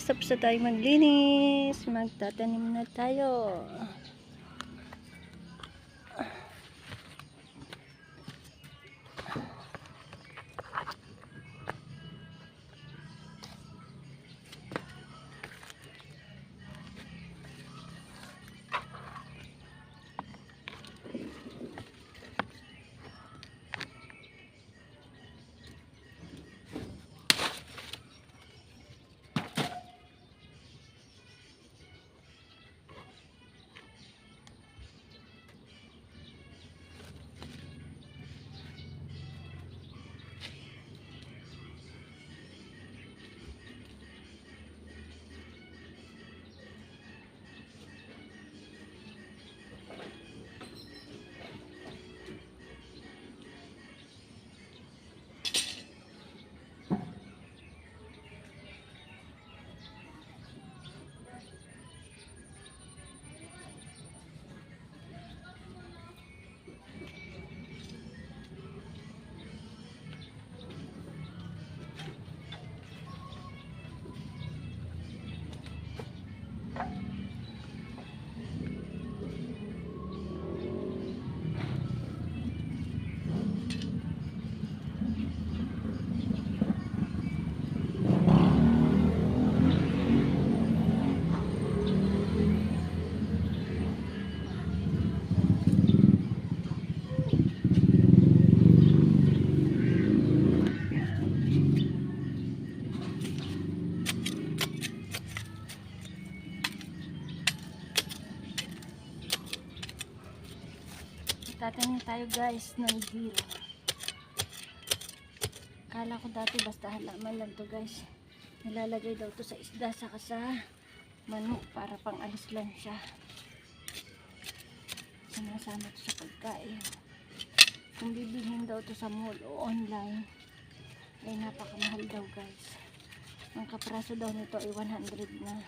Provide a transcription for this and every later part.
guys, tapos na tayo maglinis. Magtatanim na tayo. Tayo guys ng deal. Kala ko dati basta halaman lang to guys. Nilalagay daw to sa isda saka sa manok para pang alis lang siya. Sinasama to sa pagkain. Kung bibilhin daw to sa mall o online, ay napakamahal daw guys. Ang kapraso daw nito ay 100 na.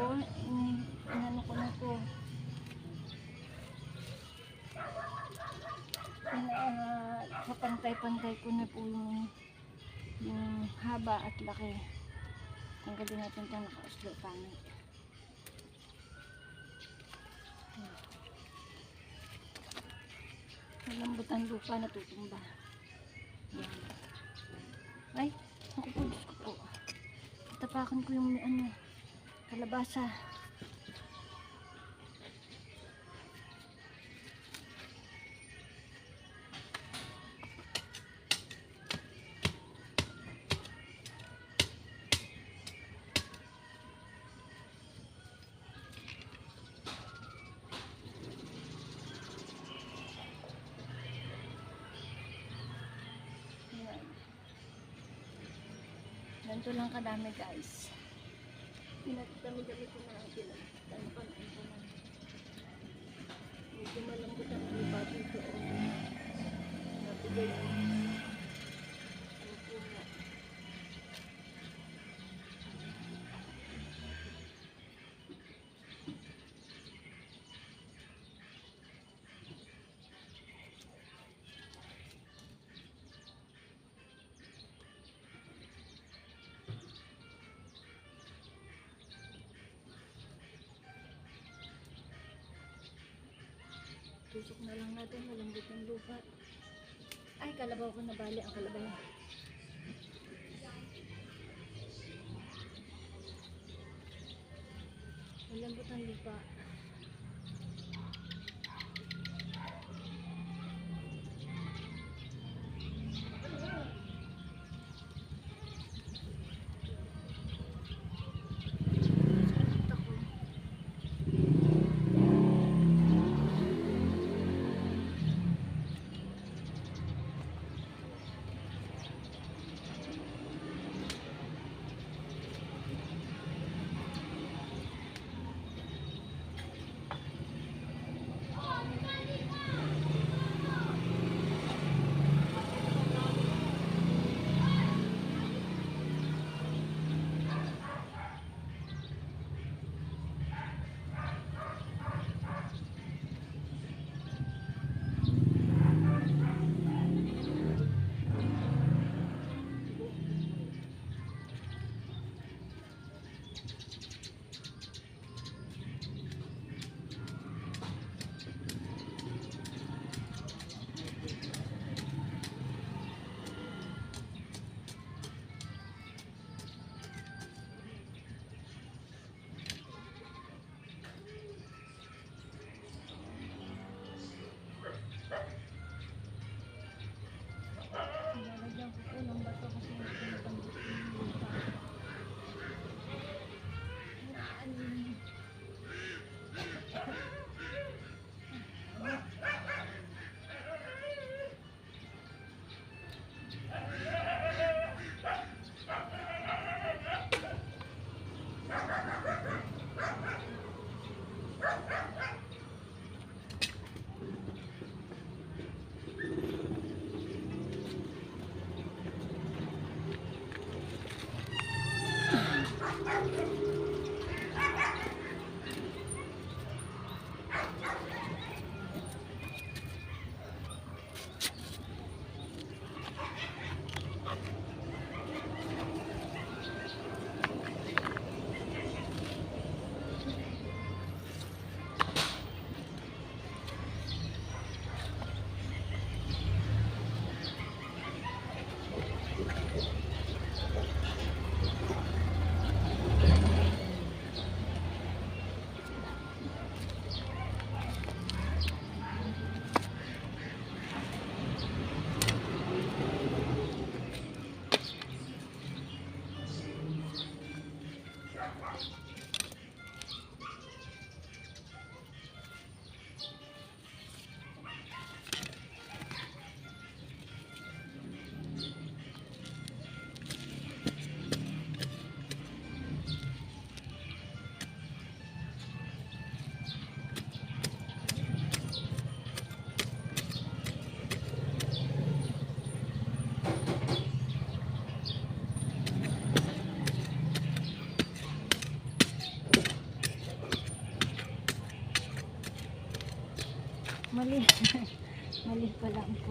In- inano ko na ah, kapantay-pantay ko na po yung, yung haba at laki. Tanggalin natin ito naka-slow pangit. Malambot ang lupa natutumba. Yan. Ay, ako po, Diyos ko po. Tapakan ko yung ano, kalabasa. Ganito lang kadami guys. Pinagdami-dami ko na sila. Ito na. Medyo malambot ang iba dito. Nabigay yung ang Tusok na lang natin, malambot ng lupa. Ay, kalabaw ko nabali ang kalabaw. Malambot ang lupa.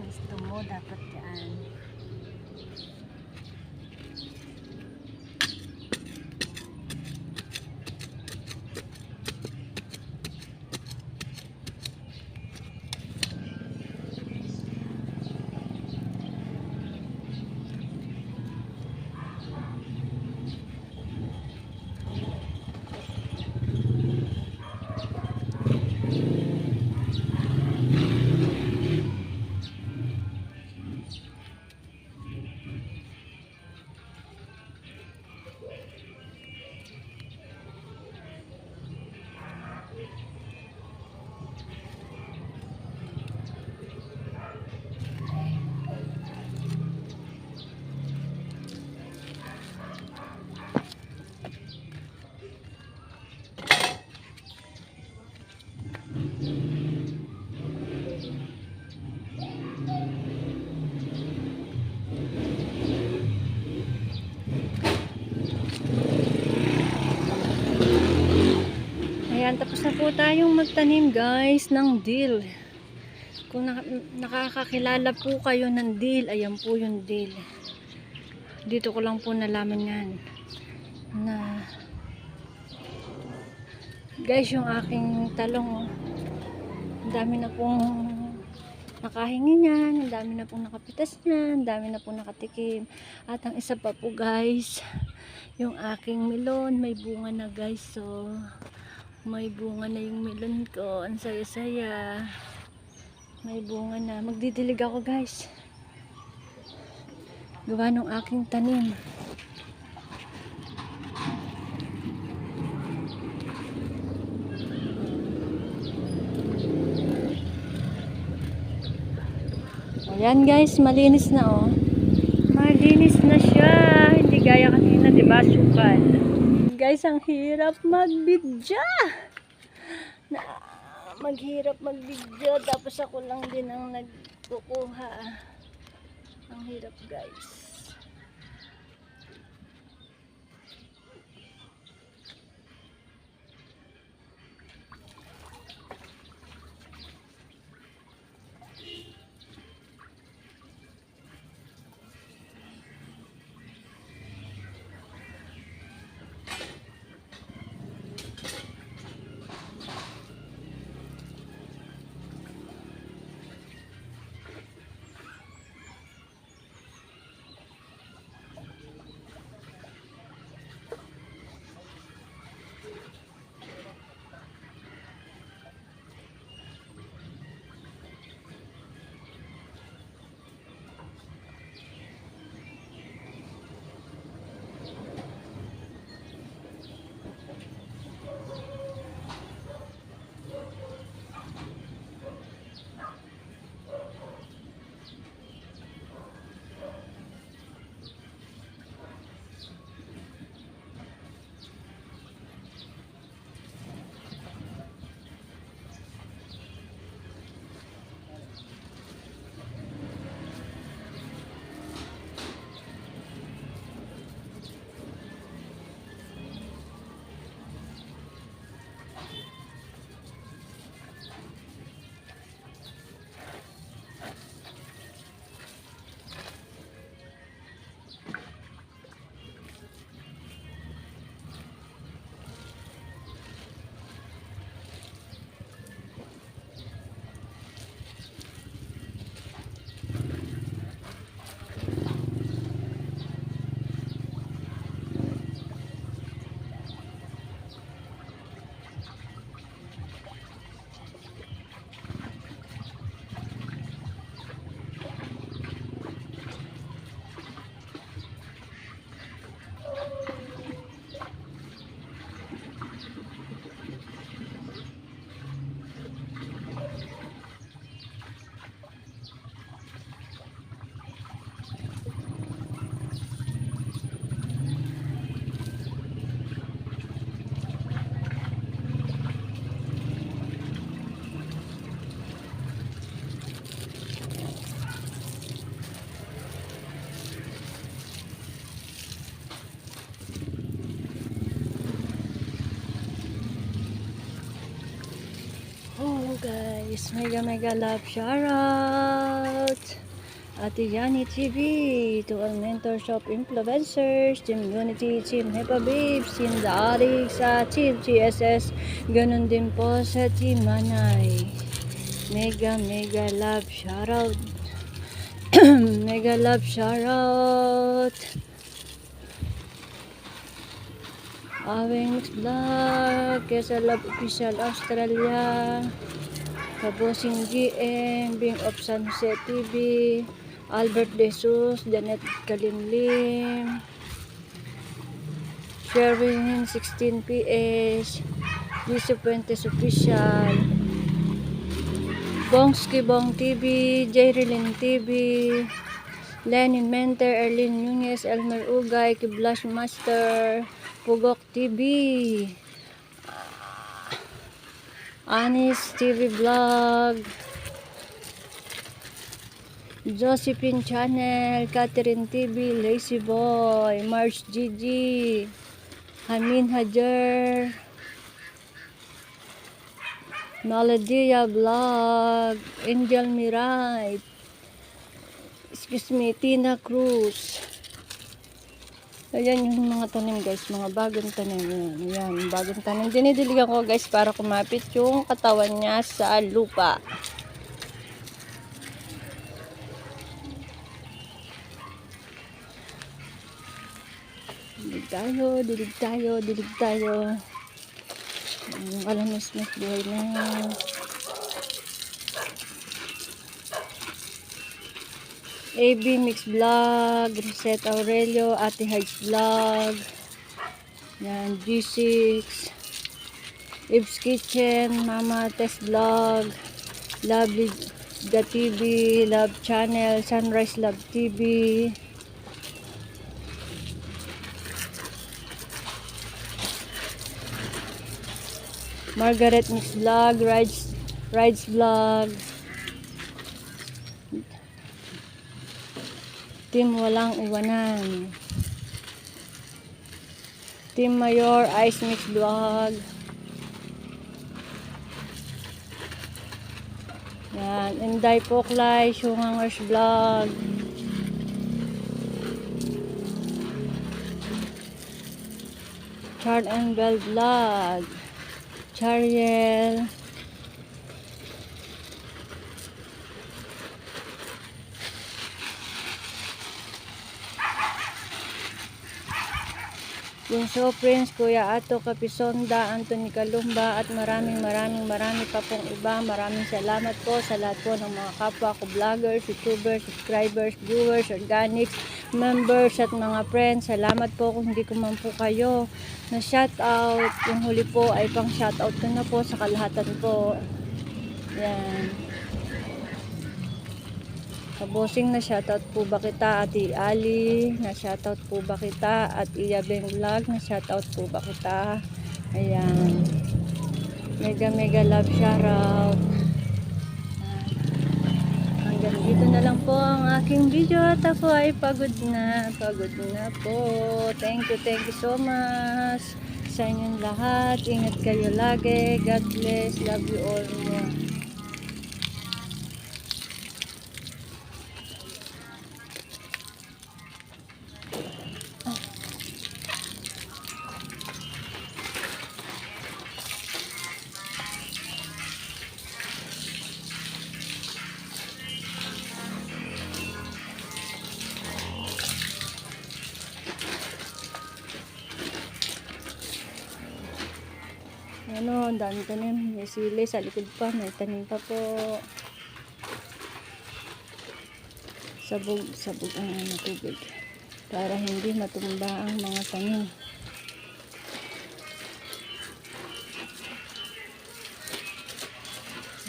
Pwesto mo. Dapat yan. Tapos na po tayong magtanim guys ng dill. Kung naka- nakakakilala po kayo ng dill, ayan po yung dill. Dito ko lang po nalaman yan. Na guys, yung aking talong, oh, dami na pong nakahingi niyan, ang dami na pong nakapitas niyan, ang dami na pong nakatikim. At ang isa pa po guys, yung aking melon, may bunga na guys, so may bunga na yung melon ko. Ang saya-saya. May bunga na. Magdidilig ako guys. Gawa ng aking tanim. Ayan guys, malinis na oh. Malinis na siya. Hindi gaya kanina, di ba? Sukal. Guys, ang hirap magbidya. Na, maghirap magbidya. Tapos ako lang din ang nagkukuha. Ang hirap guys. Guys, mega mega love shoutout! Ate Yani TV, to all mentor shop influencers, Team Unity, Team Hepa Babes, Team Addicts, at Team GSS, ganun din po sa Team Manay. Mega mega love shoutout! mega love shoutout! Awing Vlog, Kesa Love Official Australia, Kabosing GM, Bing of San Jose TV, Albert De Jesus, Janet Kalimlim, Sherwin 16 PS, Lisa Puentes Official, Bongski Bong TV, Jerylin TV, Lenin Menter, Erlin Nunez, Elmer Ugay, Kiblash Master, Pugok TV, Anis TV Vlog, Josephine Channel, Catherine TV, Lazy Boy, March Gigi, Hamin Hajar, Maladia Vlog, Angel Mirai, excuse me, Tina Cruz. Ayan yung mga tanim guys, mga bagong tanim yan. Bagong tanim. Dinidiligan ko guys para kumapit yung katawan niya sa lupa. Dilig tayo, dilig tayo, dilig tayo. Ayan, Yung kalamis-mis buhay na AB Mix Vlog, Reset Aurelio, Ate Heights Vlog, yan, G6, Ibs Kitchen, Mama Tess Vlog, Lovely The TV, Love Channel, Sunrise Love TV, Margaret Mix Vlog, Rides, Rides Vlog, Team Walang Iwanan. Team Mayor Ice Mix Vlog. Yan. Inday Poklay, Shungangers Vlog. Char and Bell Vlog. Chariel. Yung So Prince, Kuya Ato Kapisonda, Anthony Kalumba at maraming maraming marami pa pong iba. Maraming salamat po sa lahat po ng mga kapwa ko vloggers, youtubers, subscribers, viewers, organics, members at mga friends. Salamat po kung hindi ko man po kayo na shout out. Yung huli po ay pang shout out ko na po sa kalahatan po. Yan. Kabosing na shoutout po ba kita Ate Ali, na shoutout po ba kita at Iya Beng Vlog, na shoutout po ba kita. Ayan. Mega mega love shoutout. Hanggang dito na lang po ang aking video at ako ay pagod na, pagod na po. Thank you, thank you so much sa inyong lahat. Ingat kayo lagi. God bless. Love you all. Ang tanim. May sili sa likod pa. May tanim pa po. Sabog, sabog ang ano, tubig. Para hindi matumba ang mga tanim.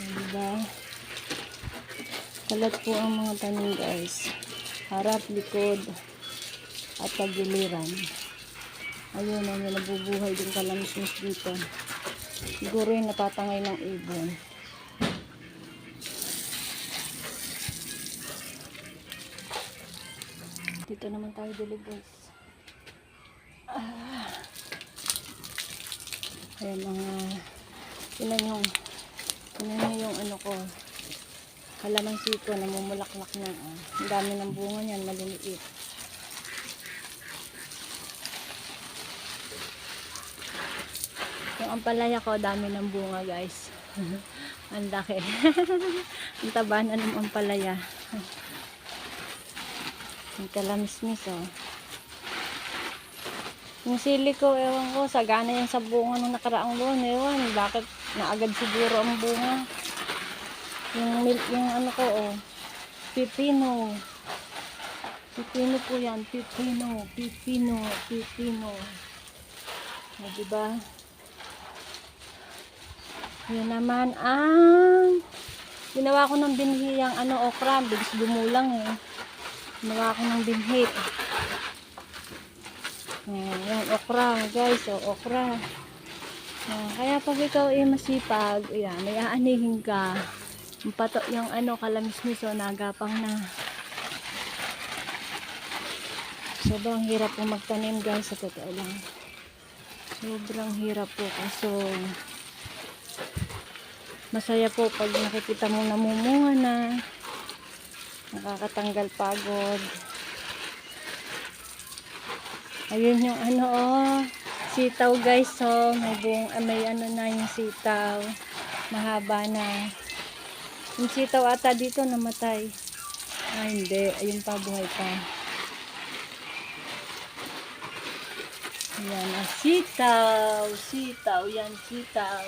Diba? Kalat po ang mga tanim guys. Harap, likod, at tagiliran. Ayun, ayun, nabubuhay din kalamismis dito. Siguro yung natatangay ng ibon. Dito naman tayo dilig guys. Ah. Ayan mga, yun yung niyo yung ano ko. Kalamansi ko, namumulaklak na. Oh. Ang dami ng bunga niyan, maliliit. Yung ampalaya ko, dami ng bunga guys. Ang laki. Ang taba na ng ampalaya. Ang kalamismis oh. Yung sili ko, ewan ko, sagana yan sa bunga nung nakaraang buwan. Ewan, bakit naagad siguro ang bunga. Yung, mil- yung ano ko, oh, pipino. Pipino po yan, pipino, pipino, pipino. O, diba? Yan naman ang ginawa ko ng binhi yung ano, okra. Bilis lumulang eh. Ginawa ko ng binhi. Oh, yan, okra, guys. O, okra. Oh, kaya pag ikaw ay masipag, yan, may aanihin ka. Yung pato, yung ano, kalamismis, o, nagapang na. Sobrang hirap po magtanim, guys, sa totoo lang. Sobrang hirap po, kaso masaya po pag nakikita mo namumunga na. Nakakatanggal pagod. Ayun yung ano oh, sitaw guys oh, may buong, ah, may ano na yung sitaw. Mahaba na. Yung sitaw ata dito namatay. Ah, hindi. Ayun pa, buhay pa. Yan, ah, sitaw. Sitaw, yan, sitaw.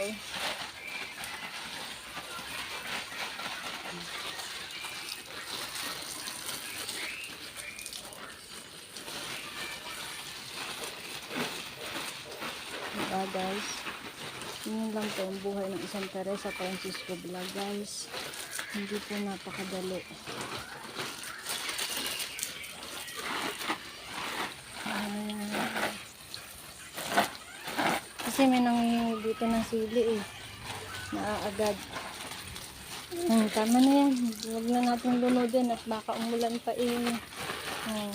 Diba guys? Yun lang po ang buhay ng isang Teresa Francisco Vlog guys. Hindi po napakadali. Yan? Kasi may nangihingi dito ng sili eh. Naaagad. Hmm, tama na yan. Huwag na natin lunodin at baka umulan pa eh. Oh.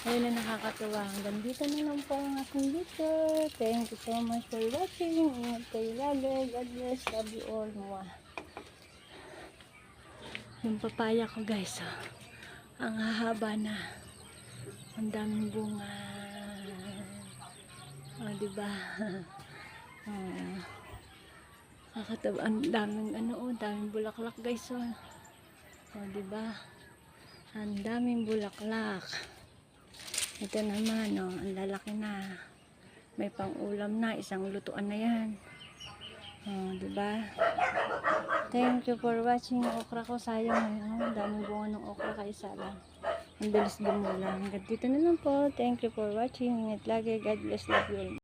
Ayun na nakakatuwa. Hanggang dito na lang po ang aking video. Thank you so much for watching. Ingat kayo lagi. God bless. Love you all. Mwah. Yung papaya ko guys. Oh. Ang hahaba na. Ang daming bunga. Oh, diba? oh. Ang daming ano oh. Daming bulaklak guys. Oh, oh diba? Ang daming bulaklak. Ito naman, oh, ang lalaki na. May pang-ulam na, isang lutuan na yan. Oh, di ba? Thank you for watching okra ko. Sayang, oh, ang daming bunga ng okra kay Sala. Ang bilis gumulang. Hanggang dito na lang po. Thank you for watching. Ingat lagi. God bless. Love you.